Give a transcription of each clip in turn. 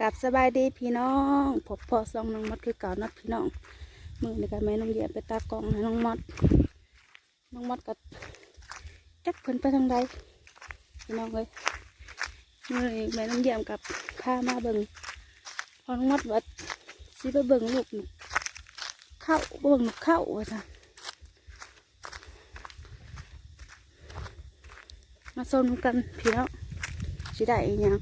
กับสบายดีพี่น้องพบพอซองน้องมดคือเก่านัดพี่น้องมือในการแม่น้องเหยียบไปตากองให้น้องมดน้องมดกับจักเพิ่นไปทางใดพี่น้องเลยมือแม่น้องเหยียบกับพามาเบิ่งพอน้องมดว่าสิไปเบิ่งลูกเข้าเบิ่งนกเข้าว่าจ้ะมาชมกันพี่น้องสิได้ยัง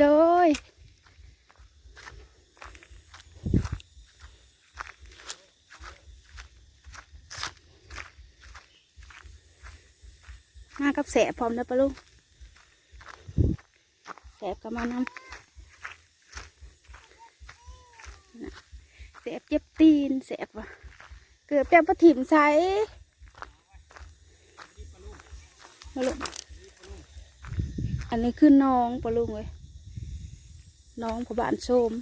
โดย มากับแสบพร้อมแล้วปะลุงแสบก็มานำแสบเจ็บตีนแสบว่ะ เกือบจะประถิ่มใสมาลุงอันนี้คือน้องปะลุงเลย น้องพบานโสม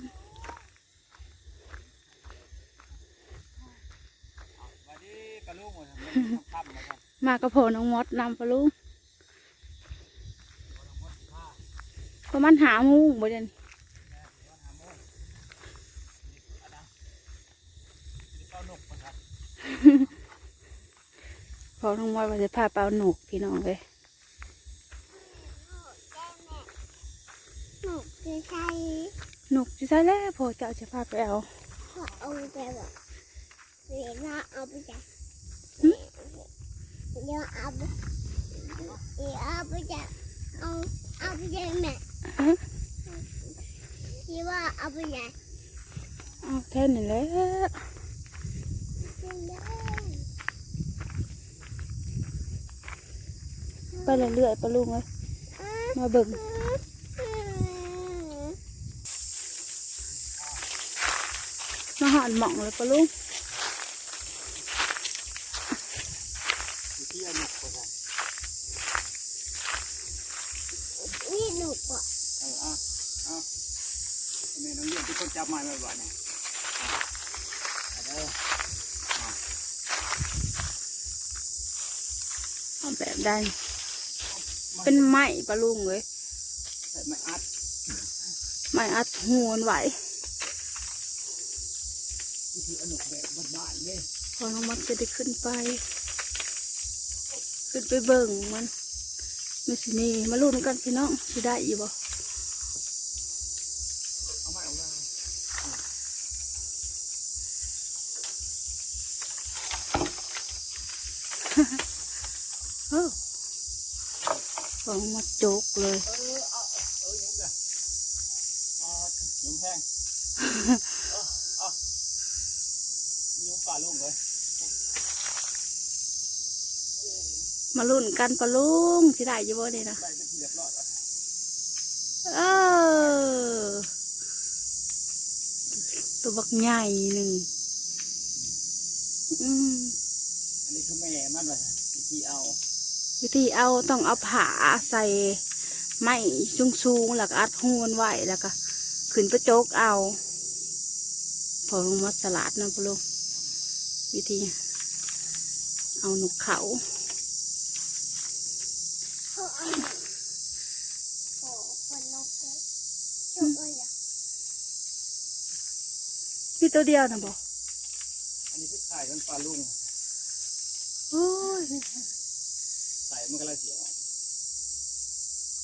วันนี้กระลุงหมดครับไม่ต้องทำหมดครับมากระโพน้องมดนำปะลุงประมาณหาโมูบ่เดนเก้านกนะครับพอน้องมดว่าจะพาเปล่าหนุกพี่น้องเลย หนูคือใช้หนุกจะใช่แล้วพอจะเอาจะพาไปเอาขอเอาไปแบบเวลาเอาไปจากเดี๋ยวเอาไปเดี๋ยวเอาไปจากเอาเอาไปจากแม่ฮะที่ว่าเอาไปจากเอาแค่นี้แหละไปเรื่อยๆปะลุงเลยมาเบิ่งมาห อนหม่องเลยปะลุงอยู่ที่เอานกครับนี่หนูก่อนเออเอาเอาแม่น้องเยี่ยมที่คนจับไม้มาบ่อยเนี่ยเอาเด้อเอาแบบใดเป็นไม้ปะลุงเลยใส่ไม้อัดไม้อัดหูนไหว วิธีเอานกแบบบ้านๆเลยพอน้องมันจะได้ขึ้นไป ขึ้นไปเบิ่งมันไม่สิมีมาลุ้นกันพี่น้องสิได้อยู่บ่เอาไม้ออกมาเออพอน้องมาโจกเลย เออเอาเออยุบเลยเอายุบแพงเอาเอายุบป่าลุงเลย มาลุ้นกันปะลุงสิได้อยู่บ่นี่นะได้เป็นที่เรียบร้อยแล้วเออตัวบักใหญ่หนึ่งอืมอันนี้คือแม่มันเลยวิธีเอา วิธีเอาต้องเอาผ้าใส่ไม้สูงๆแล้วก็อัดหูมันไว้แล้วก็ขึ้นไปโจกเอา พอลงมาสลัดนะพะลุง วิธี เอาหนุกเขาเขาเอาโอ้คนนกเลยจบเลยอะพี่ตัวเดียวนะบอกอันนี้คือไข่มันปลาลุงโอ้ยไข่มันก็เลยเสียออก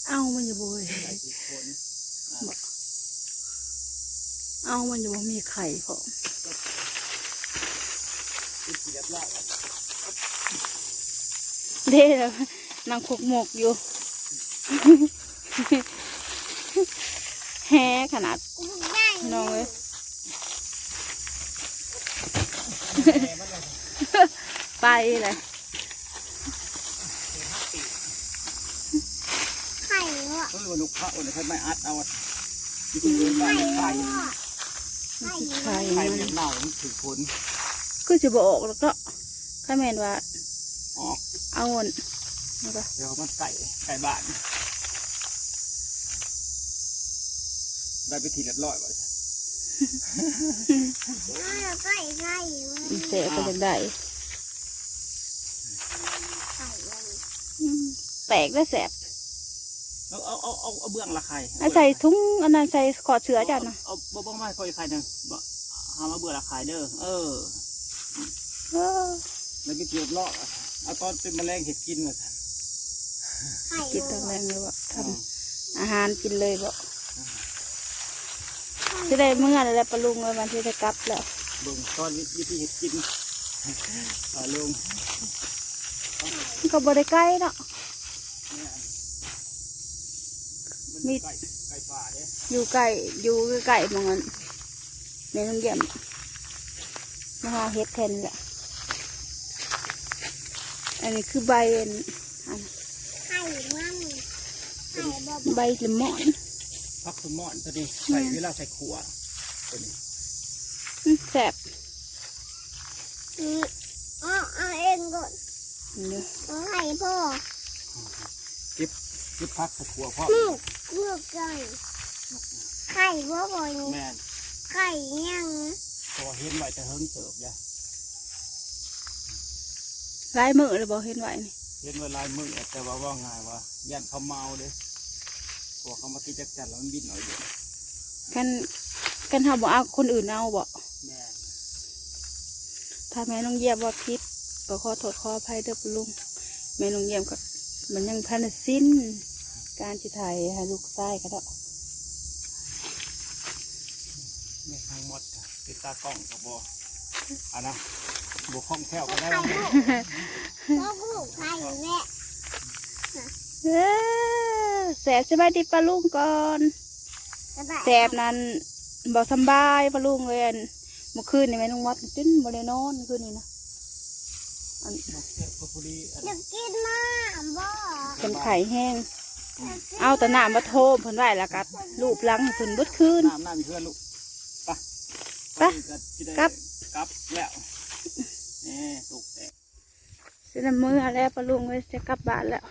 เอามันอยู่บ่อยไข่ติดคนเอามันอยู่บ่มีไข่พอ ติดที่เรียบร้อยแล้ว เด้แล้วนางขกหมกอยู่ แฮขนาดกูง่ายน้องเลยแม่มันเลยไปเลยไข่ว่ะเออลูกข้าวเนี่ยใช้ไม้อัดเอาวิธีเลี้ยงไก่ไข่ไข่ไข่ไข่มัมันนเน่ามันถือผลคือจะบอกแล้วก็ข้าแมนว่า ออกเอาอันนี่ก็เดี๋ยวมันไก่ไก่บ้านได้ไปทีเรียบร้อยว่ะไข่ไข่เสียก็จะได้ไข่อืมแปลกและแสบเอาเอาเอาเอาเอาเบื้องละไข่เอาใส่ถุงอันนั้นใส่ขอดเสือจ้ะนะเอาบ่บ่ไม่ค่อยไข่หนึ่งบ่หามาเบื่อละไข่เด้อเออเออแล้วก็เจียบเลาะ เอาตอนเป็นแมลงเห็ดกินมาสิไข่กินตอนแรงเลยบ่ทำอาหารกินเลยบ่จะได้เมื่อไรแล้วปลาลุงเลยวันที่จะกลับแล้วเบิ่งตอนวิธีเห็ดกินเอาลงมันก็บ่ได้ใกล้เนาะมีไก่ไก่ป่าเด้อยู่ใกล้อยู่ใกล้ๆหมองนั้นในโรงเรียนมาหาเฮ็ดแทนนี่แหละ อันนี้คือใบอันอันไข่มันไข่บ่ใบเลมอนพักสมอนตัวนี้ใส่เวลาใส่ขัวตัวนี้อืมแซ่บอืมเอาเอาเองก่อนเด้อเอาไข่พ่อเก็บเก็บพักใส่ขัวพ่อลูกลูกไก่ไข่บ่บ่อยแม่นไข่ยังพอเห็นไว้จะเฮิงเติบเนี่ย ลายมือเลยบอกเห็นไว้นี่เห็นไว้ลายมือแต่ว่าว่าไงว่ายันเขาเมาเด้พวกเขามากินจักจันแล้วมันบินหน่อยเดียวกันกันทำบ่เอาคนอื่นเอาบ่แม่นถ้าแม่น้องเยี่ยมว่าพิษก็ขอโทษขออภัยเด้อปะลุงแม่น้องเยี่ยมก็มันยังพันสิ้น การจิถ่ายให้ลูกใต้ก็ได้แม่ทางหมดค่ะติดตากล้องกับบออะนะ บวคล่องแคล่วก็ได้ไข่ว่าลูกลูกไข่แม่เอ้อแสบสบายดีปะลุงก่อนกระต่ายแสบนั้นบ่สำบายปะลุงเลยอันเมื่อคืนนี่แม่น้องวัดจนบ่ได้นอนคืนนี้นะอันเก็บพอดีอันอยากกินน้ำบ่เป็นไข่แห้ง เอาแต่น้ำมาโทมเพิ่นไว้แล้วก็รูปหลังให้เพิ่นเบิดคืนน้ำน้ำมีเพื่อนลูกไปไปกลับกลับกลับแล้ว นี่ตุกแต่สิได้มือแล้วปะลุงไว้จะกลับบ้านแล้ว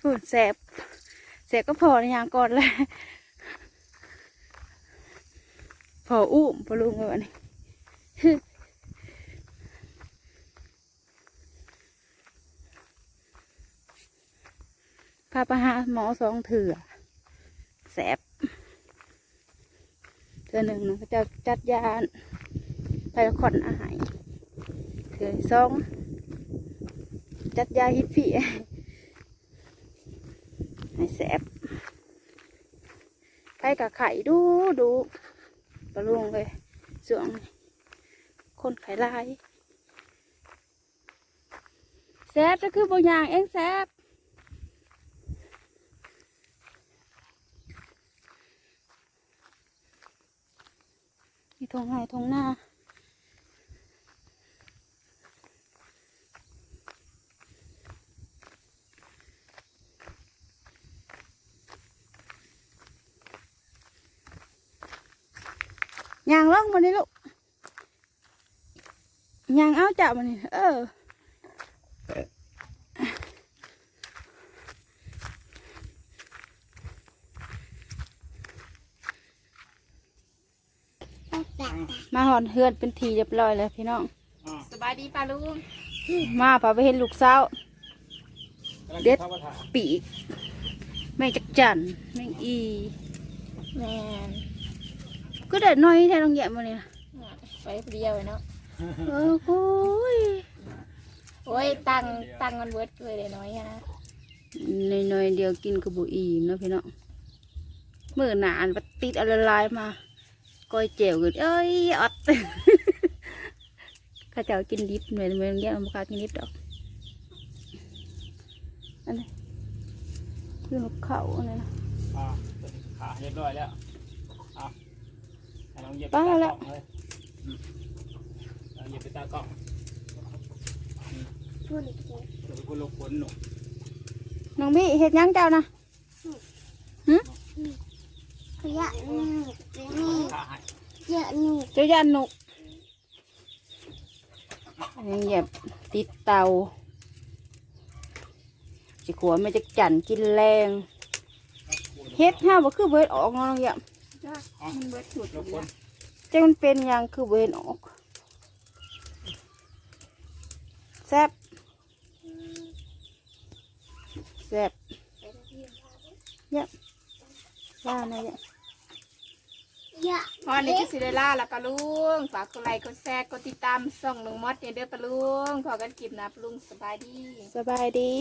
พูดแสบแสบก็พอในยางก่อนเลยพออุ้มปะลุงเลยวันนี้พาไปหาหมอสองเถื่อแสบเถื่อหนึ่งนะเขาจะจัดยา ไพลคอนอาหารเถื่อที่สองจัดยาฮิปฟี่ให้แสบไปกับไข่ดูดูปลาลุงเลยส่วงคนไข่ลายแสบก็คือบางอย่างเองแสบมีทงไห้ทงหน้า ยางล่องมานี่ลูกยางเอาจับมานี่เออแปลกมาหอนเฮือนเป็นทีเรียบร้อยแล้วพี่น้องอ่าสบายดีป้าลุงมาพาไปเห็นลูกสาวเด็ดกำลังจะเข้ามาถ่ายปีกแม่งจักจันแม่งอีแมน ก็ได้น้อยแท้ลองแยะมาเนี่ยไปเดียวเนาะเออโอ้ยโอ้ยตังตังมันเวิร์ดเลยเลยน้อยอะนะน้อยๆเดียวกินกระบุอีมเนาะพี่น้องมือหนาอันปติดเอะไรลายมาก้อยเจียวกันเอ้ยอดข้าเจ้ากินดิบเหมือนเหมือนแยะมันกล้ากินดิบดอกอันนี้คือลูกเขาอันนี้นะอ่าตัวนี้ขาเรียบร้อยแล้วอะให้ น้องเหยียบไปตาแล้กล้วองเลยอืมเอาเหยียบไปตากล้องๆพูดอีกทีเดี๋ยวไปคนลงฝนหนูน้องบี้เห็ดหยังเจ้านะขยะนี่นี่ขาให้เยอะนี่เจ้ายันหนุกอันนี้เหยียบติดเตาจิขวไม่จะจันกินแรงเฮ็ดห้าบ่คือเบิดออกเนาะน้องเหยียบ อ๋อมันเวิร์ดสุดลงฝนจังมันเป็นหยังคือเบิดออกแซ่บอแซ่บเนี่ยล่าในเนี่ยอย่าพอนี้ก็สิได้ล่าแล้วก็ลุงฝากกดไลค์กดแชร์กดติดตามส่องลุงมดเนี่ยเด้อปะลุงพอกันคลิปหนะปะลุงสบายดี สบายดี